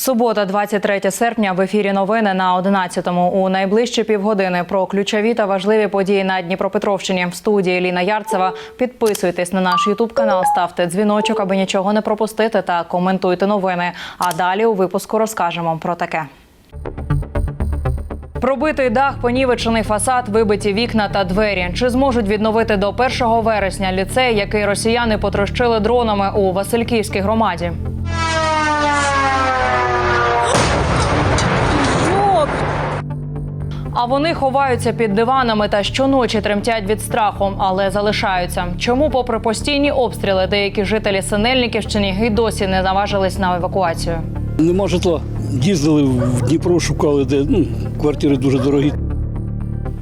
Субота, 23 серпня. В ефірі новини на 11-му. У найближчі півгодини про ключові та важливі події на Дніпропетровщині. В студії Ліна Ярцева. Підписуйтесь на наш Ютуб канал, ставте дзвіночок, аби нічого не пропустити, та коментуйте новини. А далі у випуску розкажемо про таке. Пробитий дах, понівечений фасад, вибиті вікна та двері. Чи зможуть відновити до 1 вересня ліцей, який росіяни потрощили дронами у Васильківській громаді? А вони ховаються під диванами та щоночі тремтять від страху, але залишаються. Чому, попри постійні обстріли, деякі жителі Синельниківщини й досі не наважились на евакуацію? Нема житла. Їздили в Дніпро, шукали, де ну, квартири дуже дорогі.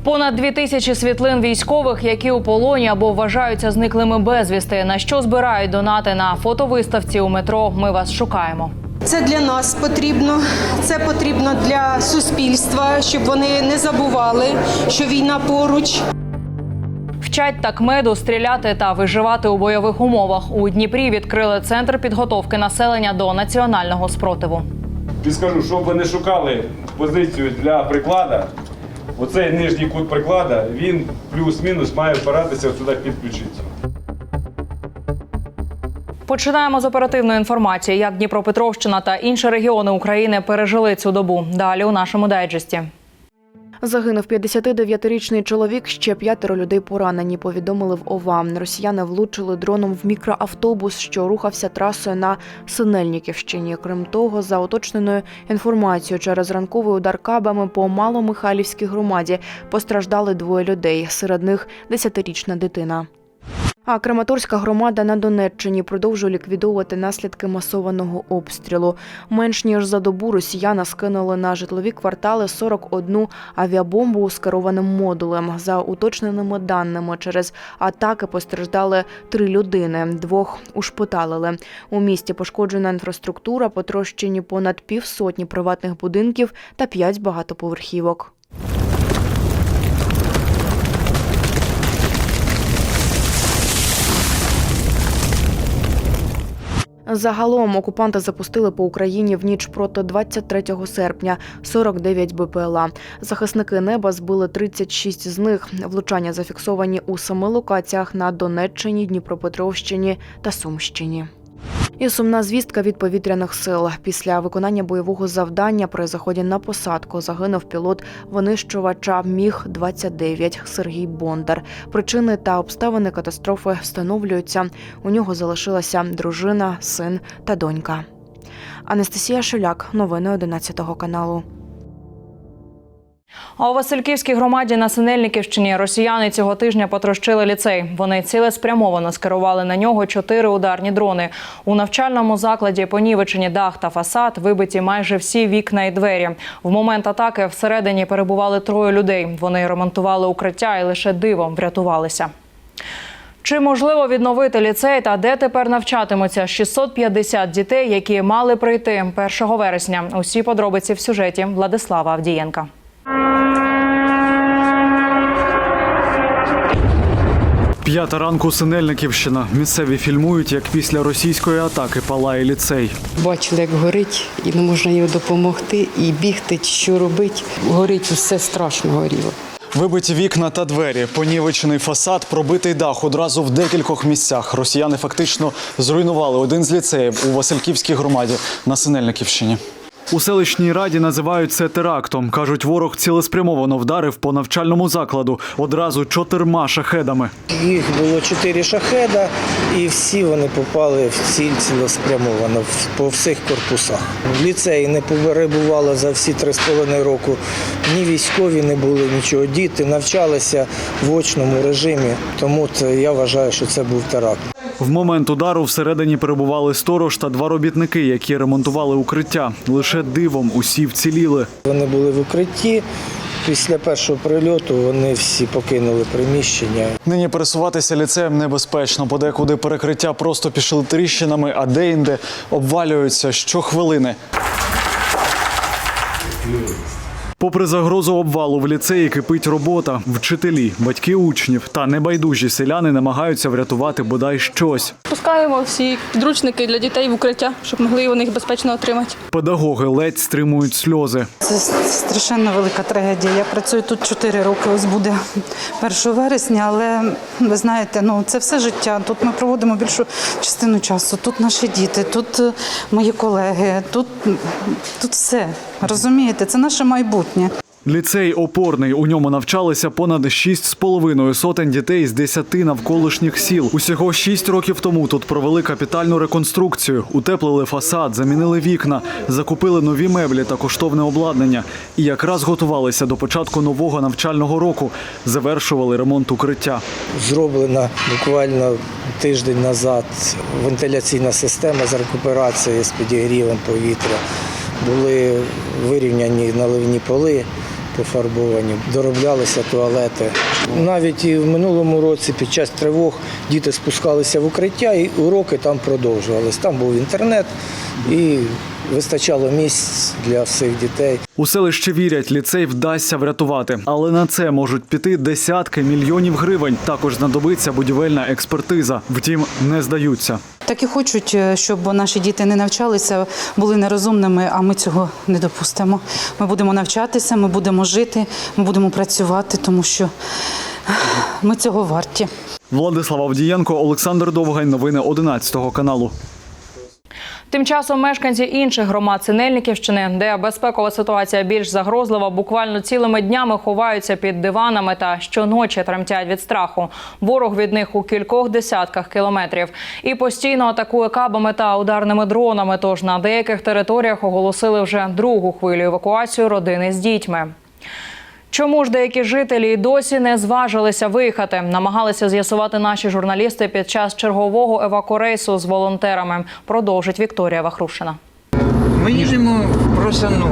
Понад дві тисячі світлин військових, які у полоні або вважаються зниклими безвісти. На що збирають донати на фотовиставці у метро? Ми вас шукаємо. Це для нас потрібно, це потрібно для суспільства, щоб вони не забували, що війна поруч. Вчать так меду стріляти та виживати у бойових умовах. У Дніпрі відкрили центр підготовки населення до національного спротиву. Підскажу, щоб ви не шукали позицію для приклада, оцей нижній кут приклада, він плюс-мінус має впиратися сюди підключитися. Починаємо з оперативної інформації, як Дніпропетровщина та інші регіони України пережили цю добу. Далі у нашому дайджесті. Загинув 59-річний чоловік. Ще п'ятеро людей поранені. Повідомили в ОВА. Росіяни влучили дроном в мікроавтобус, що рухався трасою на Синельниківщині. Крім того, за уточненою інформацією, через ранковий удар кабами по Маломихайлівській громаді постраждали двоє людей. Серед них 10-річна дитина. А Краматорська громада на Донеччині продовжує ліквідовувати наслідки масованого обстрілу. Менш ніж за добу росіяни скинули на житлові квартали 41 авіабомбу з керованим модулем. За уточненими даними, через атаки постраждали три людини. Двох ушпиталили. У місті пошкоджена інфраструктура, потрощені понад півсотні приватних будинків та п'ять багатоповерхівок. Загалом окупанти запустили по Україні в ніч проти 23 серпня 49 БПЛА. Захисники неба збили 36 з них. Влучання зафіксовані у семи локаціях на Донеччині, Дніпропетровщині та Сумщині. І сумна звістка від повітряних сил. Після виконання бойового завдання при заході на посадку загинув пілот винищувача Міг 29 Сергій Бондар. Причини та обставини катастрофи встановлюються. У нього залишилася дружина, син та донька. Анастасія Шуляк, новини 11 каналу. А у Васильківській громаді на Синельниківщині росіяни цього тижня потрощили ліцей. Вони цілеспрямовано скерували на нього чотири ударні дрони. У навчальному закладі понівечені дах та фасад, вибиті майже всі вікна і двері. В момент атаки всередині перебували троє людей. Вони ремонтували укриття і лише дивом врятувалися. Чи можливо відновити ліцей та де тепер навчатимуться 650 дітей, які мали прийти 1 вересня? Усі подробиці в сюжеті Владислава Авдієнка. П'ята ранку Синельниківщина. Місцеві фільмують, як після російської атаки палає ліцей. Бачили, як горить, і не можна їй допомогти, і бігти, що робити. Горить усе страшно горіло. Вибиті вікна та двері, понівечений фасад, пробитий дах одразу в декількох місцях. Росіяни фактично зруйнували один з ліцеїв у Васильківській громаді на Синельниківщині. У селищній раді називають це терактом. кажуть, ворог цілеспрямовано вдарив по навчальному закладу одразу чотирма шахедами. Їх було чотири шахеда, і всі вони попали в ціль цілеспрямовано по всіх корпусах. В ліцеї не перебувало за всі три з половиною року. Ні військові не були, нічого. Діти навчалися в очному режимі, тому я вважаю, що це був теракт. В момент удару всередині перебували сторож та два робітники, які ремонтували укриття. Лише дивом усі вціліли. Вони були в укритті. Після першого прильоту вони всі покинули приміщення. Нині пересуватися ліцеєм небезпечно. Подекуди перекриття просто пішли тріщинами, а деінде обвалюються щохвилини. Попри загрозу обвалу в ліцеї кипить робота. Вчителі, батьки учнів та небайдужі селяни намагаються врятувати бодай щось. Пускаємо всі підручники для дітей в укриття, щоб могли вони їх безпечно отримати. Педагоги ледь стримують сльози. Це страшенно велика трагедія. Я працюю тут 4 роки, ось буде 1 вересня, але ви знаєте, ну це все життя. Тут ми проводимо більшу частину часу. Тут наші діти, тут е, мої колеги, тут, тут все. Розумієте, це наше майбутнє. Ліцей опорний. У ньому навчалися понад 6,5 сотень дітей з 10 навколишніх сіл. Усього 6 років тому тут провели капітальну реконструкцію, утеплили фасад, замінили вікна, закупили нові меблі та коштовне обладнання. І якраз готувалися до початку нового навчального року. Завершували ремонт укриття. Зроблена буквально тиждень назад вентиляційна система з рекуперацією з підігрівом повітря. Були вирівняні наливні поли, пофарбовані, дороблялися туалети. Навіть і в минулому році під час тривог діти спускалися в укриття і уроки там продовжувались. Там був інтернет і вистачало місць для всіх дітей. У селищі вірять, ліцей вдасться врятувати, але на це можуть піти десятки мільйонів гривень. Також знадобиться будівельна експертиза. Втім, не здаються. Так і хочуть, е, щоб наші діти не навчалися, були нерозумними, а ми цього не допустимо. Ми будемо навчатися, ми будемо жити, ми будемо працювати, тому що ми цього варті. Владислав Авдієнко, Олександр Довгань. Новини 11 каналу. Тим часом мешканці інших громад Синельниківщини, де безпекова ситуація більш загрозлива, буквально цілими днями ховаються під диванами та щоночі тремтять від страху. Ворог від них у кількох десятках кілометрів і постійно атакує кабами та ударними дронами. Тож на деяких територіях оголосили вже другу хвилю евакуацію родини з дітьми. Чому ж деякі жителі досі не зважилися виїхати? Намагалися з'ясувати наші журналісти під час чергового евакурейсу з волонтерами. Продовжить Вікторія Вахрушина. Ми їдемо просто ну,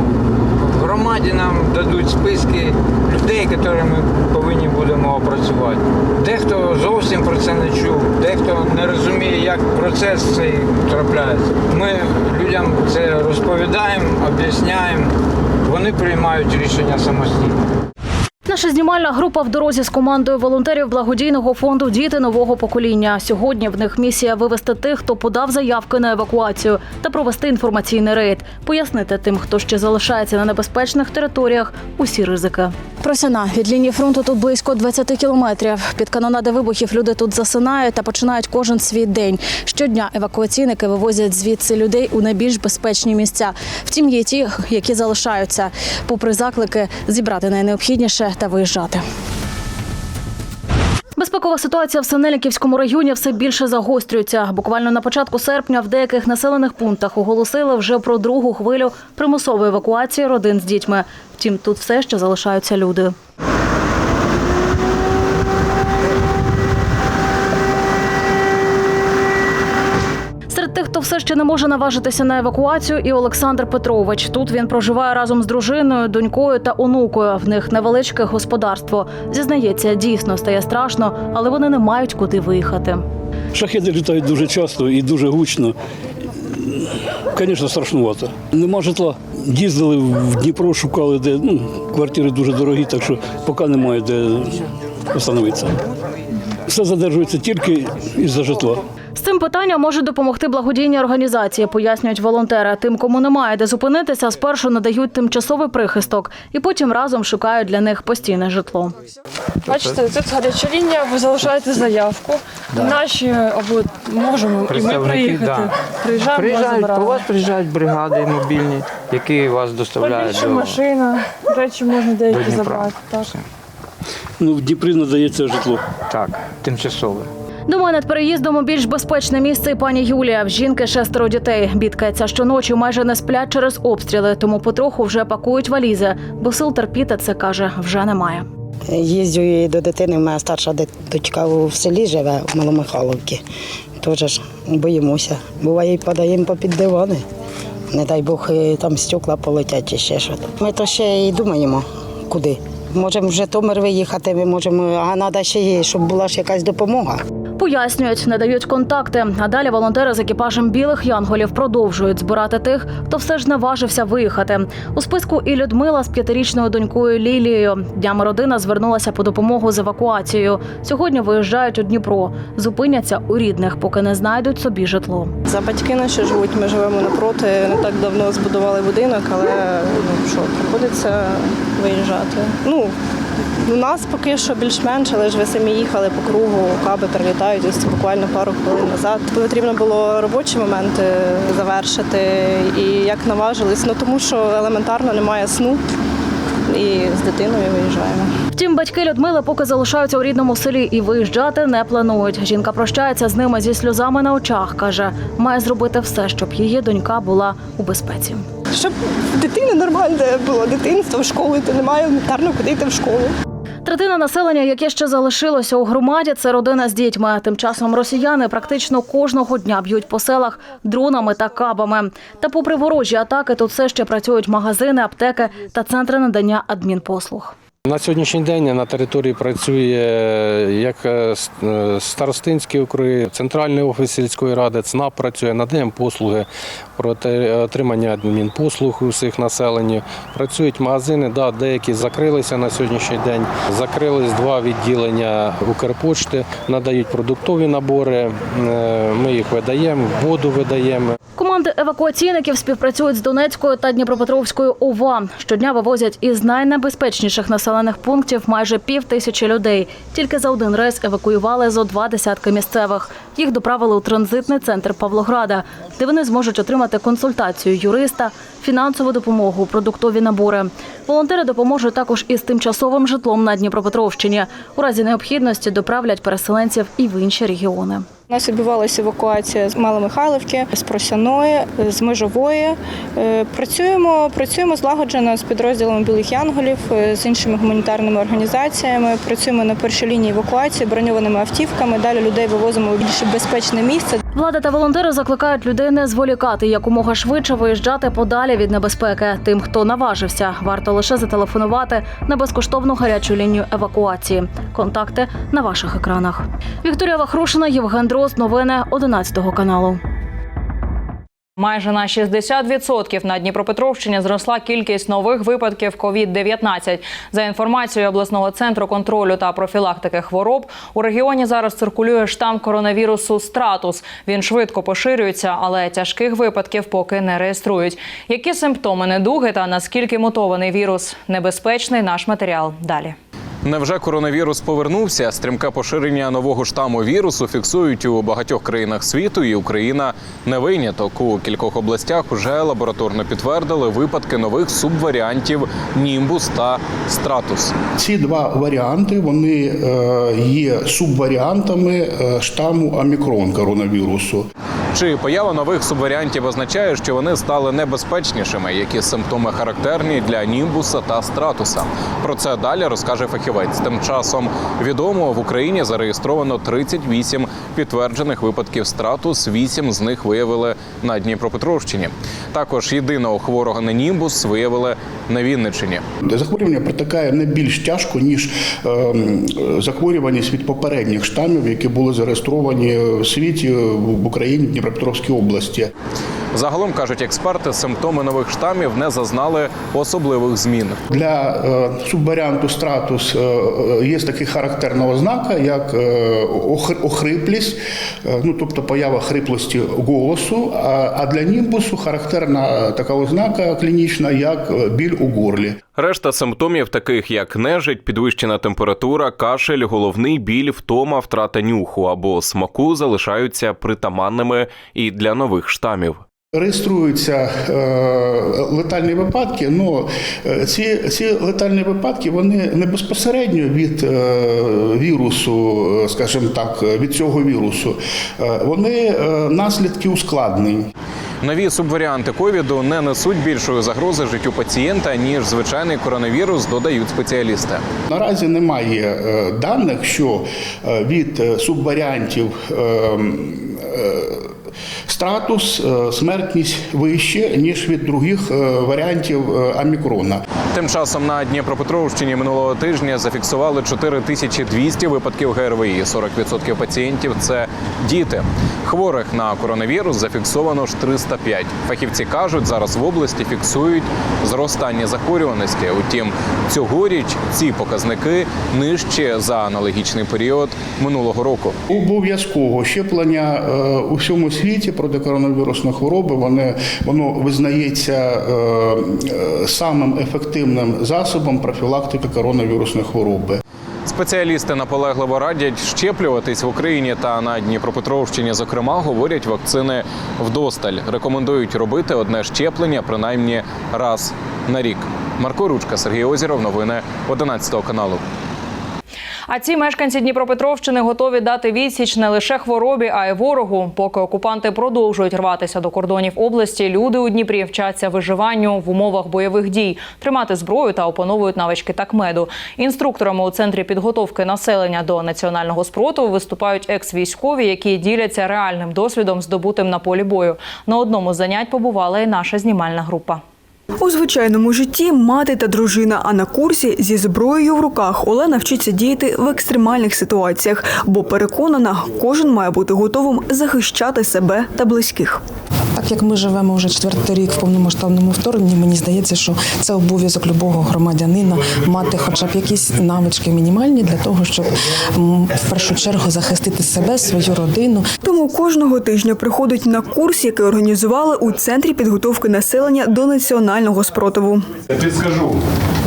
в громаді нам дадуть списки людей, які ми повинні будемо опрацювати. Дехто зовсім про це не чув, дехто не розуміє, як процес цей трапляється. Ми людям це розповідаємо, об'ясняємо, вони приймають рішення самостійно. Наша знімальна група в дорозі з командою волонтерів благодійного фонду Діти нового покоління. Сьогодні в них місія вивести тих, хто подав заявки на евакуацію, та провести інформаційний рейд, пояснити тим, хто ще залишається на небезпечних територіях, усі ризики. Просяна від лінії фронту тут близько 20 кілометрів. Під канонади вибухів люди тут засинають та починають кожен свій день. Щодня евакуаційники вивозять звідси людей у найбільш безпечні місця. Втім, є ті, які залишаються, попри заклики зібрати найнеобхідніше та виїжджати. Безпекова ситуація в Синельниківському районі все більше загострюється. Буквально на початку серпня в деяких населених пунктах оголосили вже про другу хвилю примусової евакуації родин з дітьми. Втім, тут все ще залишаються люди. Серед тих, хто все ще не може наважитися на евакуацію, і Олександр Петрович. Тут він проживає разом з дружиною, донькою та онукою. В них невеличке господарство. Зізнається, дійсно стає страшно, але вони не мають куди виїхати. Шахеди літають дуже часто і дуже гучно. Звісно, страшнувато. Нема житла. Їздили в Дніпро, шукали, де ну, квартири дуже дорогі, так що поки немає де остановитися. Все задержується тільки із-за житла. З цим питанням можуть допомогти благодійні організації, пояснюють волонтери. Тим, кому немає де зупинитися, спершу надають тимчасовий прихисток і потім разом шукають для них постійне житло. Бачите, тут гаряча лінія, ви залишаєте заявку. Наші або можемо і ми приїхати. да. Приїжджаємо, Приїжджають, по вас приїжджають бригади мобільні, які вас доставляють до, машина, речі можна деякі забрати. Так. Ну, в Дніпрі надається житло. Так, тимчасове. Думаю, над переїздом у більш безпечне місце і пані Юлія. В жінки шестеро дітей. Бідкається щоночі майже не сплять через обстріли, тому потроху вже пакують валізи, бо сил терпіти це каже вже немає. Їздю і до дитини, моя старша дочка в селі живе, в Маломихайловці. Теж ж боїмося. Буває, і подаємо попід дивани. Не дай Бог, там стекла полетять чи ще щось. Ми то ще й думаємо, куди. Можемо в Житомир виїхати, ми можемо, а треба ще, є, щоб була ж якась допомога. Пояснюють, надають контакти. А далі волонтери з екіпажем білих янголів продовжують збирати тих, хто все ж наважився виїхати. У списку і Людмила з п'ятирічною донькою Лілією. Днями родина звернулася по допомогу з евакуацією. Сьогодні виїжджають у Дніпро. Зупиняться у рідних, поки не знайдуть собі житло. За батьки наші живуть, ми живемо напроти. Не так давно збудували будинок, але ну що, приходиться виїжджати. Ну, у нас поки що більш-менш, але ж ви самі їхали по кругу, каби прилітають ось буквально пару хвилин назад. Потрібно було робочі моменти завершити і як наважились, ну тому що елементарно немає сну і з дитиною виїжджаємо. Втім, батьки Людмили поки залишаються у рідному селі і виїжджати не планують. Жінка прощається з ними зі сльозами на очах. каже, має зробити все, щоб її донька була у безпеці. Щоб дитина нормальне було дитинство в школу, то немає елементарно куди йти в школу. Третина населення, яке ще залишилося у громаді, це родина з дітьми. Тим часом росіяни практично кожного дня б'ють по селах дронами та кабами. Та, попри ворожі атаки, тут все ще працюють магазини, аптеки та центри надання адмінпослуг. На сьогоднішній день на території працює як е, е, старостинські округи, центральний офіс сільської ради, ЦНАП працює, надаємо послуги про отримання адмінпослуг усіх населення. Працюють магазини, да, деякі закрилися на сьогоднішній день. Закрились два відділення Укрпочти, надають продуктові набори. е, Ми їх видаємо, воду видаємо. Команди евакуаційників співпрацюють з Донецькою та Дніпропетровською ОВА. Щодня вивозять із найнебезпечніших населених пунктів майже пів тисячі людей. Тільки за один рейс евакуювали зо два десятки місцевих. Їх доправили у транзитний центр Павлограда, де вони зможуть отримати консультацію юриста, фінансову допомогу, продуктові набори. Волонтери допоможуть також із тимчасовим житлом на Дніпропетровщині. У разі необхідності доправлять переселенців і в інші регіони. У нас відбувалася евакуація з Маломихайлівки, з Просяної, з Межової. Е, Працюємо, працюємо злагоджено з підрозділами білих янголів, е, з іншими гуманітарними організаціями. Працюємо на першій лінії евакуації броньованими автівками. Далі людей вивозимо в більш безпечне місце. Влада та волонтери закликають людей не зволікати якомога швидше виїжджати подалі від небезпеки. Тим, хто наважився, варто лише зателефонувати на безкоштовну гарячу лінію евакуації. Контакти на ваших екранах. Вікторія Вахрушина, Євген Дрозд. Новини 11 каналу. Майже на 60% на Дніпропетровщині зросла кількість нових випадків COVID-19. За інформацією обласного центру контролю та профілактики хвороб, у регіоні зараз циркулює штам коронавірусу Стратус. Він швидко поширюється, але тяжких випадків поки не реєструють. Які симптоми недуги та наскільки мутований вірус небезпечний? Наш матеріал далі. Невже коронавірус повернувся? Стрімке поширення нового штаму вірусу фіксують у багатьох країнах світу, і Україна не виняток. У кількох областях вже лабораторно підтвердили випадки нових субваріантів Німбус та Стратус. Ці два варіанти вони е, є субваріантами е, штаму Омікрон коронавірусу. Чи поява нових субваріантів означає, що вони стали небезпечнішими? Які симптоми характерні для німбуса та стратуса? Про це далі розкаже фахівець. Тим часом відомо в Україні зареєстровано 38 підтверджених випадків стратус. 8 з них виявили на Дніпропетровщині. Також єдиного хворого на німбус виявили на Вінниччині. Захворювання протикає не більш тяжко, ніж е, захворюваність від попередніх штамів, які були зареєстровані в світі в Україні Дніпропетровській області. Загалом кажуть експерти, симптоми нових штамів не зазнали особливих змін. Для е, субваріанту стратус е, е, є така характерна ознака, як ох- охриплість, ну тобто поява хриплості голосу. А, для німбусу характерна така ознака клінічна, як біль у горлі. Решта симптомів, таких як нежить, підвищена температура, кашель, головний біль, втома, втрата нюху або смаку, залишаються притаманними і для нових штамів. Реєструються е, летальні випадки, але ці, ці летальні випадки вони не безпосередньо від е, вірусу, е, скажімо так, від цього вірусу. Е, вони е, наслідки ускладнень. Нові субваріанти ковіду не несуть більшої загрози життю пацієнта ніж звичайний коронавірус, додають спеціалісти. Наразі немає даних, що від субваріантів е, е, стратус е, смертність вище, ніж від других е, варіантів е, омікрона. Тим часом на Дніпропетровщині минулого тижня зафіксували 4200 випадків ГРВІ. 40% пацієнтів це діти. Хворих на коронавірус зафіксовано ж 305. Фахівці кажуть, зараз в області фіксують зростання захворюваності. Утім, цьогоріч ці показники нижчі за аналогічний період минулого року. Обов'язково щеплення е, у всьому світі проти коронавірусної хвороби вони, воно визнається е, е, самим ефективним засобом профілактики коронавірусної хвороби. Спеціалісти наполегливо радять щеплюватись в Україні та на Дніпропетровщині. Зокрема, говорять, вакцини вдосталь. Рекомендують робити одне щеплення принаймні раз на рік. Марко Ручка, Сергій Озіров. Новини 11 каналу. А ці мешканці Дніпропетровщини готові дати відсіч не лише хворобі, а й ворогу. Поки окупанти продовжують рватися до кордонів області, люди у Дніпрі вчаться виживанню в умовах бойових дій, тримати зброю та опановують навички такмеду. Інструкторами у центрі підготовки населення до національного спротиву виступають екс-військові, які діляться реальним досвідом, здобутим на полі бою. На одному з занять побувала і наша знімальна група. У звичайному житті мати та дружина, а на курсі зі зброєю в руках Олена вчиться діяти в екстремальних ситуаціях, бо переконана, кожен має бути готовим захищати себе та близьких. Так як ми живемо вже четвертий рік в повномасштабному вторгненні, мені здається, що це обов'язок любого громадянина мати хоча б якісь навички мінімальні для того, щоб в першу чергу захистити себе, свою родину. Тому кожного тижня приходить на курс, який організували у центрі підготовки населення до національного спротиву. Підскажу,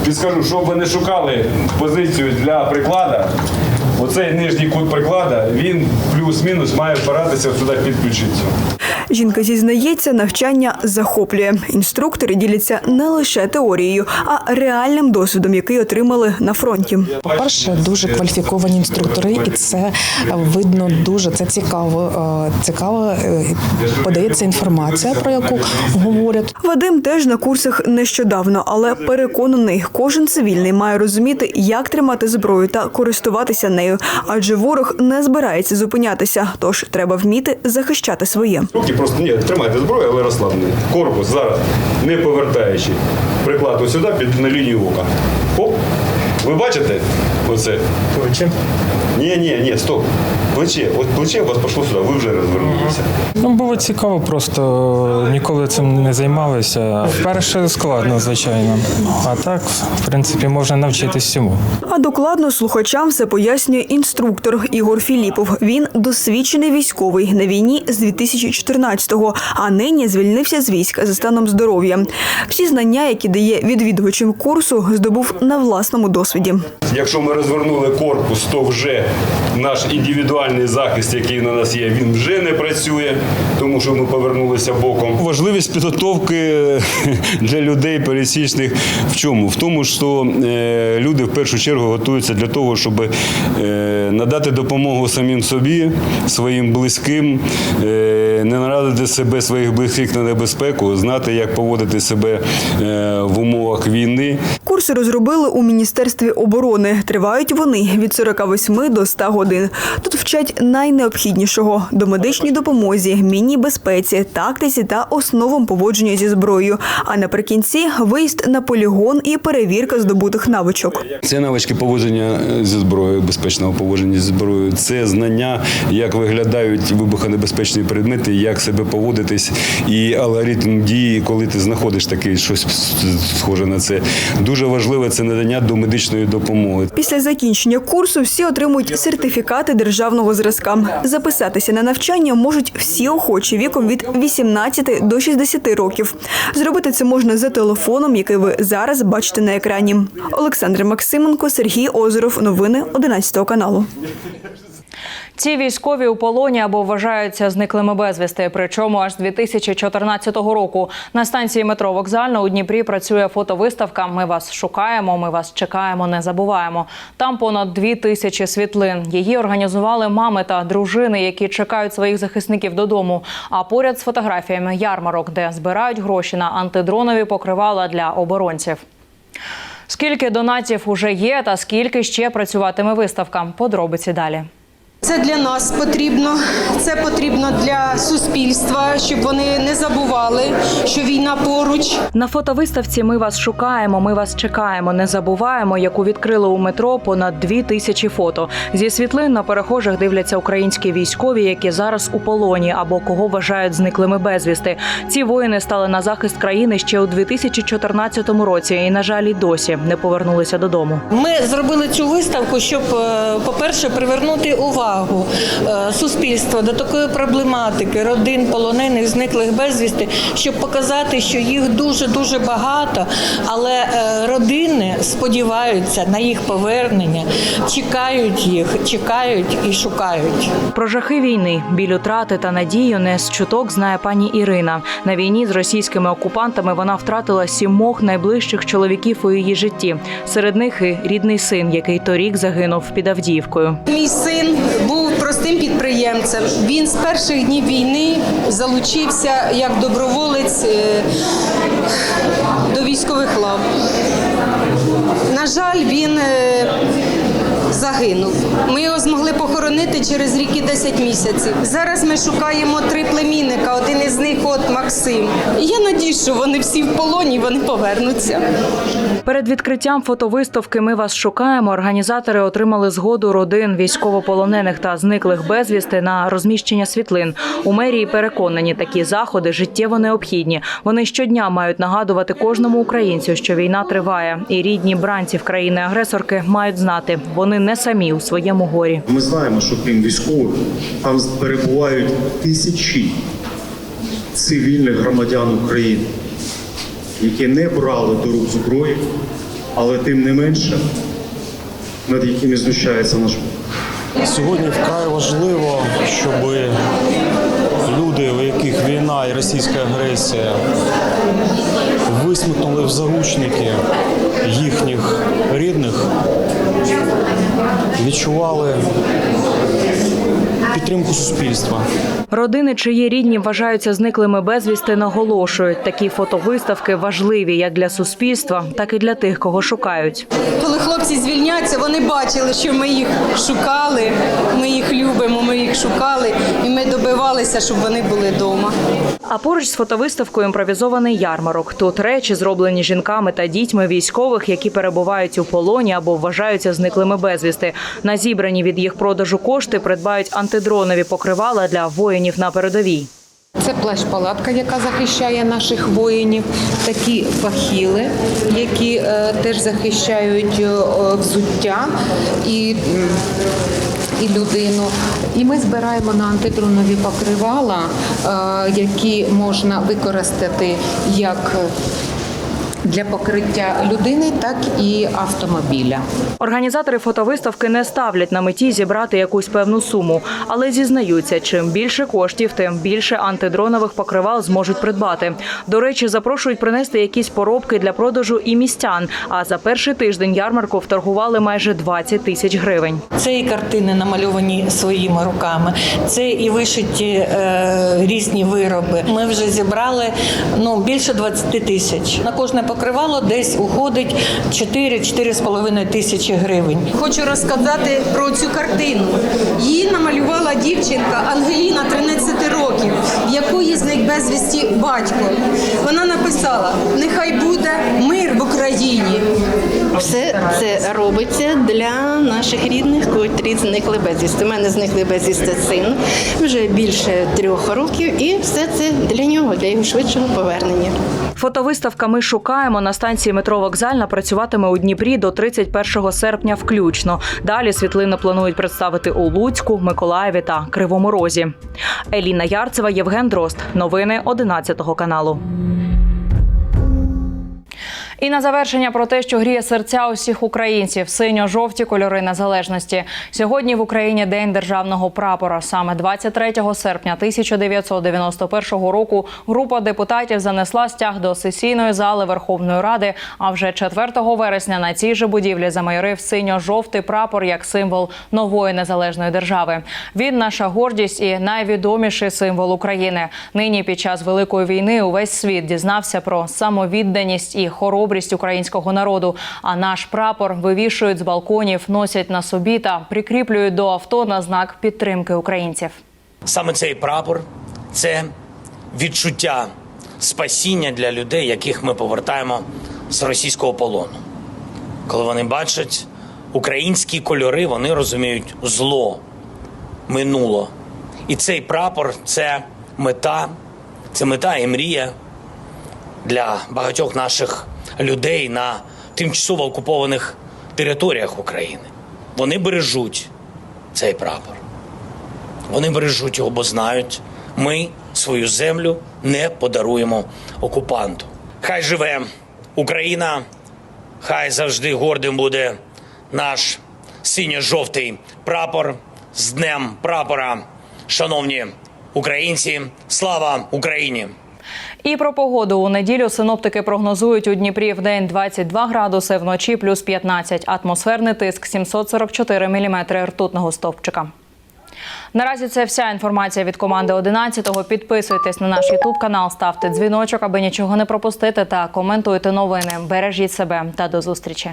підскажу, щоб ви не шукали позицію для приклада. Оцей нижній кут приклада, він плюс-мінус має впиратися сюди під ключицю. Жінка зізнається, навчання захоплює. Інструктори діляться не лише теорією, а реальним досвідом, який отримали на фронті. По-перше, дуже кваліфіковані інструктори, і це видно дуже це цікаво. Е, Цікаво е, подається інформація, про яку говорять. Вадим теж на курсах нещодавно, але переконаний, кожен цивільний має розуміти, як тримати зброю та користуватися нею, адже ворог не збирається зупинятися, тож треба вміти захищати своє. Просто ні, тримайте зброю, але розслаблений. Корпус зараз не повертаючи. Приклад сюди під на лінію ока. Хоп. Ви бачите оце? Плече? Ні, ні, ні, стоп. Плече. От плече у вас пішло сюди, ви вже розвернулися. Ну, було цікаво, просто ніколи цим не займалися. Вперше складно, звичайно. А так, в принципі, можна навчитись всьому. А докладно слухачам все пояснює інструктор Ігор Філіпов. Він досвідчений військовий на війні з 2014-го, а нині звільнився з війська за станом здоров'я. Всі знання, які дає відвідувачам курсу, здобув на власному досвіді. Якщо ми розвернули корпус, то вже наш індивідуальний захист, який на нас є, він вже не працює, тому що ми повернулися боком. Важливість підготовки для людей пересічних в чому? В тому, що е, люди в першу чергу готуються для того, щоб е, надати допомогу самим собі, своїм близьким, е, не нарадити себе своїх близьких на небезпеку, знати, як поводити себе е, в умовах війни. Курси розробили у міністерстві оборони. Тривають вони від 48 до 100 годин. Тут вчать найнеобхіднішого до медичній допомозі, мінній безпеці, тактиці та основам поводження зі зброєю. А наприкінці виїзд на полігон і перевірка здобутих навичок. Це навички поводження зі зброєю, безпечного поводження зі зброєю. Це знання, як виглядають вибухонебезпечні предмети, як себе поводитись, і алгоритм дії, коли ти знаходиш таке щось схоже на це. Дуже важливе це надання до медичної допомоги. Після закінчення курсу всі отримують сертифікати державного зразка. Записатися на навчання можуть всі охочі віком від 18 до 60 років. Зробити це можна за телефоном, який ви зараз бачите на екрані. Олександр Максименко, Сергій Озеров. Новини 11 каналу. Ці військові у полоні або вважаються зниклими безвісти. Причому аж з 2014 року на станції метро Вокзальна у Дніпрі працює фотовиставка. Ми вас шукаємо, ми вас чекаємо, не забуваємо. Там понад дві тисячі світлин. Її організували мами та дружини, які чекають своїх захисників додому. А поряд з фотографіями ярмарок, де збирають гроші на антидронові покривала для оборонців. Скільки донатів уже є, та скільки ще працюватиме виставка? Подробиці далі. Це для нас потрібно, це потрібно для суспільства, щоб вони не забували, що війна поруч. На фотовиставці Ми вас шукаємо, ми вас чекаємо. Не забуваємо, яку відкрили у метро понад дві тисячі фото. Зі світлин на перехожих дивляться українські військові, які зараз у полоні або кого вважають зниклими безвісти. Ці воїни стали на захист країни ще у 2014 році, і на жаль, і досі не повернулися додому. Ми зробили цю виставку, щоб, е, по-перше, привернути увагу е, суспільства до такої проблематики родин полонених, зниклих безвісти, щоб показати, що їх дуже дуже багато, але е, родини сподіваються на їх повернення, чекають їх, чекають і шукають. Про жахи війни, біль утрати та надію не з чуток знає пані Ірина. На війні з російськими окупантами вона втратила сімох найближчих чоловіків у її житті. Серед них і рідний син, який торік загинув під Авдіївкою. Мій син простим підприємцем. Він з перших днів війни залучився як доброволець е, до військових лав. На жаль, він е, загинув. Ми його змогли похоронити через рік і 10 місяців. Зараз ми шукаємо три племінника. Один із них от Максим. Я надію, що вони всі в полоні, вони повернуться. Перед відкриттям фотовиставки Ми вас шукаємо. Організатори отримали згоду родин військовополонених та зниклих безвісти на розміщення світлин. У мерії переконані, такі заходи життєво необхідні. Вони щодня мають нагадувати кожному українцю, що війна триває, і рідні бранців країни-агресорки мають знати, вони не самі у своєму горі. Ми знаємо, що крім військових там перебувають тисячі цивільних громадян України, які не брали до рук зброї, але тим не менше, над якими знущається наш Сьогодні вкрай важливо, щоб люди, у яких війна і російська агресія, висмикнули в заручники їхніх рідних, відчували підтримку суспільства. Родини, чиї рідні вважаються зниклими безвісти, наголошують, такі фотовиставки важливі як для суспільства, так і для тих, кого шукають. Коли хлопці звільняться, вони бачили, що ми їх шукали, ми їх любимо, ми їх шукали, і ми добивалися, щоб вони були вдома. А поруч з фотовиставкою імпровізований ярмарок. Тут речі, зроблені жінками та дітьми військових, які перебувають у полоні або вважаються зниклими безвісти. На зібрані від їх продажу кошти придбають антидронові покривала для воїнів на передовій. Це плащ-палатка, яка захищає наших воїнів, такі фахіли, які е, теж захищають е, взуття і, і людину. І ми збираємо на антидронові покривала, е, які можна використати як для покриття людини, так і автомобіля. Організатори фотовиставки не ставлять на меті зібрати якусь певну суму, але зізнаються, чим більше коштів, тим більше антидронових покривал зможуть придбати. До речі, запрошують принести якісь поробки для продажу і містян. А за перший тиждень ярмарку вторгували майже 20 тисяч гривень. Це і картини намальовані своїми руками, це і вишиті е, різні вироби. Ми вже зібрали ну більше 20 тисяч. На кожне покривало десь уходить 4-4,5 тисячі гривень. Хочу розказати про цю картину. Її намалювала дівчинка Ангеліна 13 років, в якої зник безвісті батько. Вона написала: Нехай буде мир в Україні. Все це робиться для наших рідних, котрі зникли безвісти. У мене зникли безвісти син вже більше трьох років, і все це для нього, для його швидшого повернення. Фотовиставка Ми шукаємо на станції метро Вокзальна працюватиме у Дніпрі до 31 серпня включно. Далі світлини планують представити у Луцьку, Миколаєві та Кривому Розі. Еліна Ярцева, Євген Дрозд. Новини 11 каналу. І на завершення про те, що гріє серця усіх українців синьо-жовті кольори незалежності. Сьогодні в Україні день державного прапора. Саме 23 серпня 1991 року група депутатів занесла стяг до сесійної зали Верховної Ради. А вже 4 вересня на цій же будівлі замайорив синьо-жовтий прапор як символ нової незалежної держави. Він наша гордість і найвідоміший символ України. Нині під час великої війни увесь світ дізнався про самовідданість і хоробрість хоробрість українського народу. А наш прапор вивішують з балконів, носять на собі та прикріплюють до авто на знак підтримки українців. Саме цей прапор це відчуття спасіння для людей, яких ми повертаємо з російського полону. Коли вони бачать українські кольори, вони розуміють зло, минуло. І цей прапор це мета, це мета і мрія для багатьох наших людей на тимчасово окупованих територіях України. Вони бережуть цей прапор. Вони бережуть його, бо знають, ми свою землю не подаруємо окупанту. Хай живе Україна, хай завжди гордим буде наш синьо-жовтий прапор з Днем прапора. Шановні українці, слава Україні! І про погоду у неділю синоптики прогнозують у Дніпрі в день 22 градуси, вночі плюс 15. Атмосферний тиск 744 міліметри ртутного стовпчика. Наразі це вся інформація від команди 11-го. Підписуйтесь на наш Ютуб канал, ставте дзвіночок, аби нічого не пропустити, та коментуйте новини. Бережіть себе та до зустрічі.